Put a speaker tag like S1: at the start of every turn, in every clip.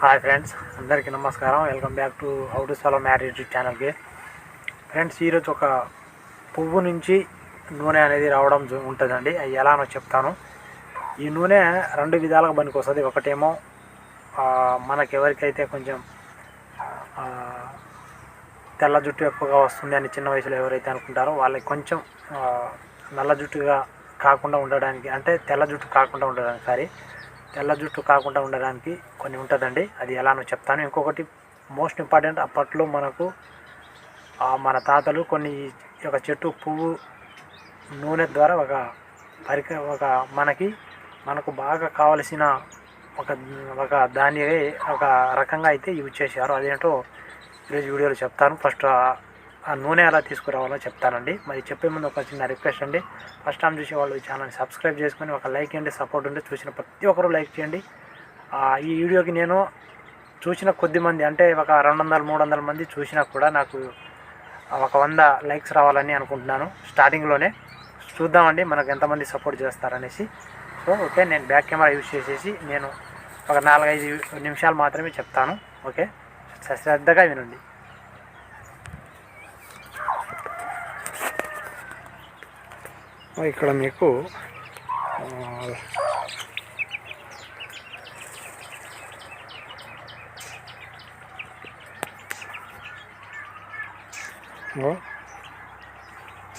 S1: Hi friends అందరికీ నమస్కారం. Welcome back to how to solo marriage ఛానల్కి. ఫ్రెండ్స్ ఈరోజు ఒక పువ్వు నుంచి నూనె అనేది రావడం ఉంటుందండి. అది ఎలానో చెప్తాను. ఈ నూనె రెండు విధాలుగా పనికి వస్తుంది ఒకటేమో మనకి ఎవరికైతే కొంచెం తెల్ల జుట్టు ఎక్కువగా వస్తుంది అని చిన్న వయసులో ఎవరైతే అనుకుంటారో వాళ్ళకి కొంచెం నల్ల జుట్టుగా కాకుండా ఉండడానికి అంటే తెల్ల జుట్టు కాకుండా ఉండడానికి సారీ తెల్ల జుట్టు కాకుండా ఉండడానికి కొన్ని ఉంటుందండి. అది ఎలానో చెప్తాను. ఇంకొకటి మోస్ట్ ఇంపార్టెంట్ అప్పట్లో మనకు మన తాతలు కొన్ని ఒక చెట్టు పువ్వు నూనె ద్వారా ఒక పరిక ఒక మనకి మనకు బాగా కావలసిన ఒక ఒక దాన్ని ఒక రకంగా అయితే యూజ్ చేశారు. అదేంటో ఈరోజు వీడియోలో చెప్తాను. ఫస్ట్ ఆ- నూనె ఎలా తీసుకురావాలో చెప్తానండి. మరి చెప్పే ముందు ఒక చిన్న రిక్వెస్ట్ అండి. ఫస్ట్ టైం చూసే వాళ్ళు ఈ ఛానల్ని సబ్స్క్రైబ్ చేసుకొని ఒక లైక్ ఇవ్వండి సపోర్ట్ ఉండి చూసిన ప్రతి ఒక్కరు లైక్ చేయండి. ఈ వీడియోకి నేను చూసిన కొద్ది మంది అంటే ఒక రెండు వందల మూడు వందల మంది చూసినా కూడా నాకు ఒక వంద లైక్స్ రావాలని అనుకుంటున్నాను స్టార్టింగ్లోనే. చూద్దామండి మనకు ఎంతమంది సపోర్ట్ చేస్తారనేసి. సో ఓకే నేను బ్యాక్ కెమెరా యూజ్ చేసేసి నేను ఒక నాలుగైదు నిమిషాలు మాత్రమే చెప్తాను. ఓకే శ్రద్ధగా వినండి. ఇక్కడ మీకు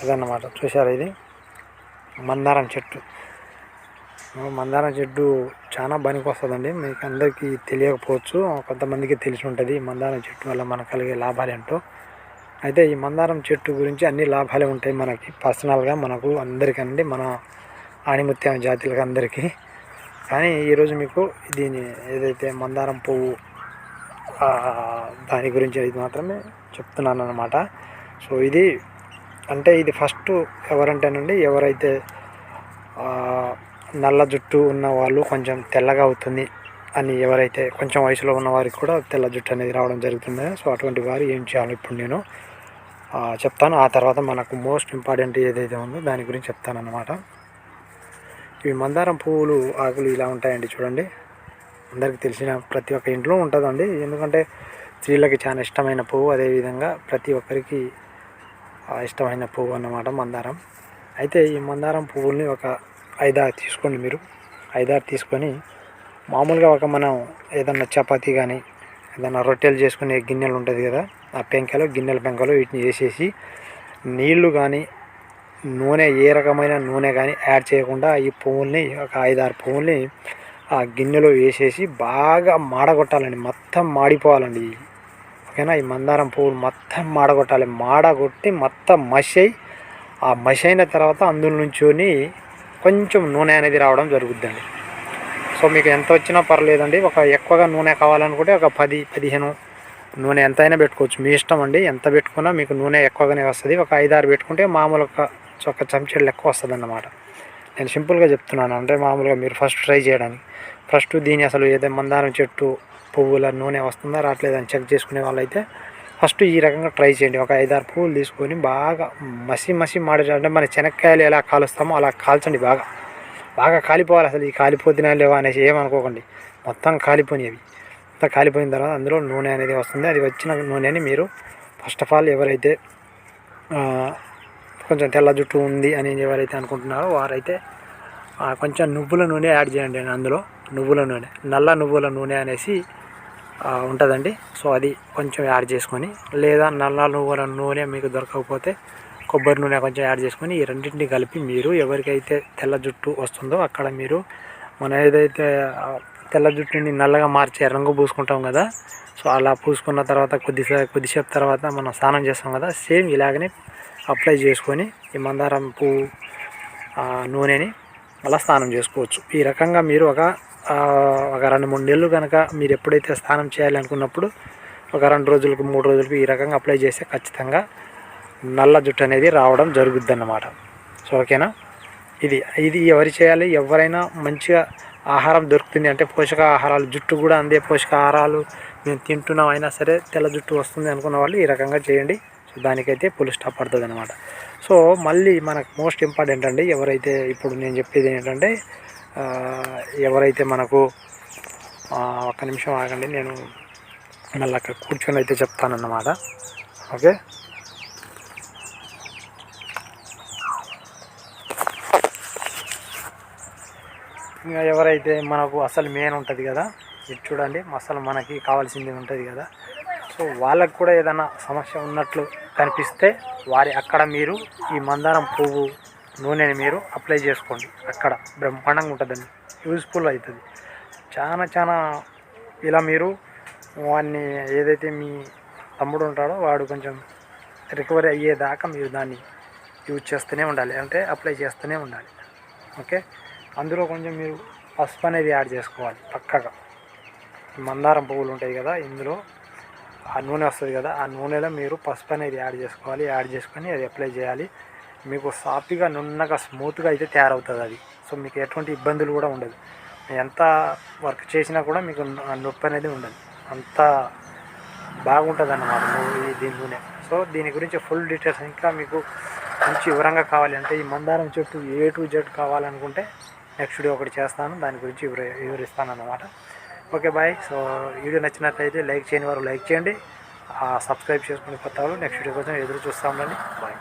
S1: అదన్నమాట. చూసారా ఇది? మందారం చెట్టు. మందారం చెట్టు చాలా పనికి వస్తుందండి మీకు అందరికీ తెలియకపోవచ్చు. కొంతమందికి తెలిసి ఉంటుంది మందారం చెట్టు వల్ల మనకు కలిగే లాభాలు ఏంటో. అయితే ఈ మందారం చెట్టు గురించి అన్ని లాభాలే ఉంటాయి మనకి. పర్సనల్గా మనకు అందరికండి మన ఆణిముత్యం జాతులకు అందరికీ. కానీ ఈరోజు మీకు దీని ఏదైతే మందారం పువ్వు దాని గురించి ఇది మాత్రమే చెప్తున్నాను అనమాట సో ఇది అంటే ఇది ఫస్ట్ ఎవరంటేనండి ఎవరైతే నల్ల జుట్టు ఉన్న వాళ్ళు కొంచెం తెల్లగా అవుతుంది అని ఎవరైతే కొంచెం వయసులో ఉన్న వారికి కూడా తెల్ల జుట్టు అనేది రావడం జరుగుతుంది. సో అటువంటి వారు ఏం చేయాలి ఇప్పుడు నేను చెప్తాను. ఆ తర్వాత మనకు మోస్ట్ ఇంపార్టెంట్ ఏదైతే ఉందో దాని గురించి చెప్తాను అనమాట ఇవి మందారం పువ్వులు ఆకులు ఇలా ఉంటాయండి చూడండి. అందరికీ తెలిసిన ప్రతి ఒక్క ఇంట్లో ఉంటుందండి. ఎందుకంటే స్త్రీలకి చాలా ఇష్టమైన పువ్వు అదేవిధంగా ప్రతి ఒక్కరికి ఇష్టమైన పువ్వు అన్నమాట మందారం. అయితే ఈ మందారం పువ్వుల్ని ఒక ఐదారు తీసుకోండి మీరు. ఐదారు తీసుకొని మామూలుగా ఒక మనం ఏదన్నా చపాతీ కానీ ఏదన్నా రొట్టెలు చేసుకునే గిన్నెలు ఉంటుంది కదా ఆ పెంకలు గిన్నెల పెంకలు వీటిని వేసేసి నీళ్ళు కానీ నూనె ఏ రకమైన నూనె కానీ యాడ్ చేయకుండా ఈ పువ్వుల్ని ఒక ఐదారు పువ్వుల్ని ఆ గిన్నెలో వేసేసి బాగా మాడగొట్టాలండి. మొత్తం మాడిపోవాలండి. ఓకేనా? ఈ మందారం పువ్వులు మొత్తం మాడగొట్టాలి. మాడగొట్టి మొత్తం మసి అయి ఆ మసి అయిన తర్వాత అందులో నుంచొని కొంచెం నూనె అనేది రావడం జరుగుద్దండి. సో మీకు ఎంత వచ్చినా పర్లేదండి. ఒక ఎక్కువగా నూనె కావాలనుకుంటే ఒక పది పదిహేను నూనె ఎంతైనా పెట్టుకోవచ్చు. మీ ఇష్టం అండి. ఎంత పెట్టుకున్నా మీకు నూనె ఎక్కువగానే వస్తుంది. ఒక ఐదారు పెట్టుకుంటే మామూలుగా ఒక చెంచాడు ఎక్కువ వస్తుంది అన్నమాట నేను సింపుల్గా చెప్తున్నాను. అంటే మామూలుగా మీరు ఫస్ట్ ట్రై చేయడానికి. ఫస్ట్ దీని అసలు ఏదో మందారం చెట్టు పువ్వుల నూనె వస్తుందా రావట్లేదని చెక్ చేసుకునే వాళ్ళైతే ఫస్ట్ ఈ రకంగా ట్రై చేయండి. ఒక ఐదారు పువ్వులు తీసుకొని బాగా మసి మసి మాడే అంటే మన శనక్కాయలు ఎలా కాలుస్తామో అలా కాల్చండి బాగా. బాగా కాలిపోవాలి అసలు ఈ కాలిపోతున్నా లేవా అనేసి ఏమనుకోకండి. మొత్తం కాలిపోయినవి మొత్తం కాలిపోయిన తర్వాత అందులో నూనె అనేది వస్తుంది. అది వచ్చిన నూనెని మీరు ఫస్ట్ ఆఫ్ ఆల్ ఎవరైతే కొంచెం తెల్ల జుట్టు ఉంది అని ఎవరైతే అనుకుంటున్నారో వారైతే కొంచెం నువ్వుల నూనె యాడ్ చేయండి అందులో. నువ్వుల నూనె. నల్ల నువ్వుల నూనె అనేసి ఉంటుందండి. సో అది కొంచెం యాడ్ చేసుకొని లేదా నల్ల నువ్వుల నూనె మీకు దొరకకపోతే కొబ్బరి నూనె కొంచెం యాడ్ చేసుకొని ఈ రెండింటిని కలిపి మీరు ఎవరికైతే తెల్ల జుట్టు వస్తుందో అక్కడ మీరు మన ఏదైతే తెల్ల జుట్టుని నల్లగా మార్చే రంగు పూసుకుంటాం కదా సో అలా పూసుకున్న తర్వాత కొద్దిసేపు కొద్దిసేపు తర్వాత మనం స్నానం చేస్తాం కదా సేమ్ ఇలాగనే అప్లై చేసుకొని ఈ మందారం పువ్వు నూనెని అలా స్నానం చేసుకోవచ్చు. ఈ రకంగా మీరు ఒక ఒక రెండు మూడు నెలలు కనుక మీరు ఎప్పుడైతే స్నానం చేయాలనుకున్నప్పుడు ఒక రెండు రోజులకు మూడు రోజులకు ఈ రకంగా అప్లై చేస్తే ఖచ్చితంగా నల్ల జుట్టు అనేది రావడం జరుగుద్ది అన్నమాట సో ఓకేనా ఇది ఇది ఎవరు చేయాలి? ఎవరైనా మంచిగా ఆహారం దొరుకుతుంది అంటే పోషకాహారాలు జుట్టు కూడా అందే పోషకాహారాలు మేము తింటున్నాం అయినా సరే తెల్ల జుట్టు వస్తుంది అనుకున్న వాళ్ళు ఈ రకంగా చేయండి. సో దానికైతే పులి స్టాప్ పడుతుంది అనమాట సో మళ్ళీ మనకు మోస్ట్ ఇంపార్టెంట్ అండి ఎవరైతే ఇప్పుడు నేను చెప్పేది ఏంటంటే ఎవరైతే మనకు ఒక్క నిమిషం ఆగండి నేను మళ్ళీ అక్కడ కూర్చొని అయితే చెప్తానన్నమాట. ఓకే ఇంకా ఎవరైతే మనకు అసలు మెయిన్ ఉంటుంది కదా ఇది చూడండి అసలు మనకి కావాల్సింది ఉంటుంది కదా. సో వాళ్ళకు కూడా ఏదైనా సమస్య ఉన్నట్లు కనిపిస్తే వారి అక్కడ మీరు ఈ మందారం పువ్వు నూనెని మీరు అప్లై చేసుకోండి. అక్కడ బ్రహ్మాండంగా ఉంటుందండి. యూజ్ఫుల్ అవుతుంది. చాలా చాలా ఇలా మీరు వాడిని ఏదైతే మీ తమ్ముడు ఉంటాడో వాడు కొంచెం రికవరీ అయ్యేదాకా మీరు దాన్ని యూజ్ చేస్తూనే ఉండాలి. అంటే అప్లై చేస్తూనే ఉండాలి. ఓకే అందులో కొంచెం మీరు పసుపు అనేది యాడ్ చేసుకోవాలి పక్కగా. మందారం పువ్వులు ఉంటాయి కదా ఇందులో ఆ నూనె వస్తుంది కదా ఆ నూనెలో మీరు పసుపు అనేది యాడ్ చేసుకోవాలి. యాడ్ చేసుకొని అది అప్లై చేయాలి. మీకు సాఫీగా నున్నగా స్మూత్గా అయితే తయారవుతుంది అది. సో మీకు ఎటువంటి ఇబ్బందులు కూడా ఉండదు. ఎంత వర్క్ చేసినా కూడా మీకు ఆ నొప్పి అనేది ఉండదు. అంత బాగుంటుంది అన్నమాట దీని నూనె. సో దీని గురించి ఫుల్ డీటెయిల్స్ ఇంకా మీకు మంచి వివరంగా కావాలి అంటే ఈ మందారం చెట్టు ఏ టు జెడ్ కావాలనుకుంటే నెక్స్ట్ వీడియో ఒకటి చేస్తాను. దాని గురించి వివరిస్తాను అన్నమాట ఓకే బాయ్. సో వీడియో నచ్చినట్లయితే లైక్ చేయని వారు లైక్ చేయండి. సబ్స్క్రైబ్ చేసుకుని కొత్త వాళ్ళు నెక్స్ట్ వీడియో కోసం ఎదురు చూస్తూ బాయ్.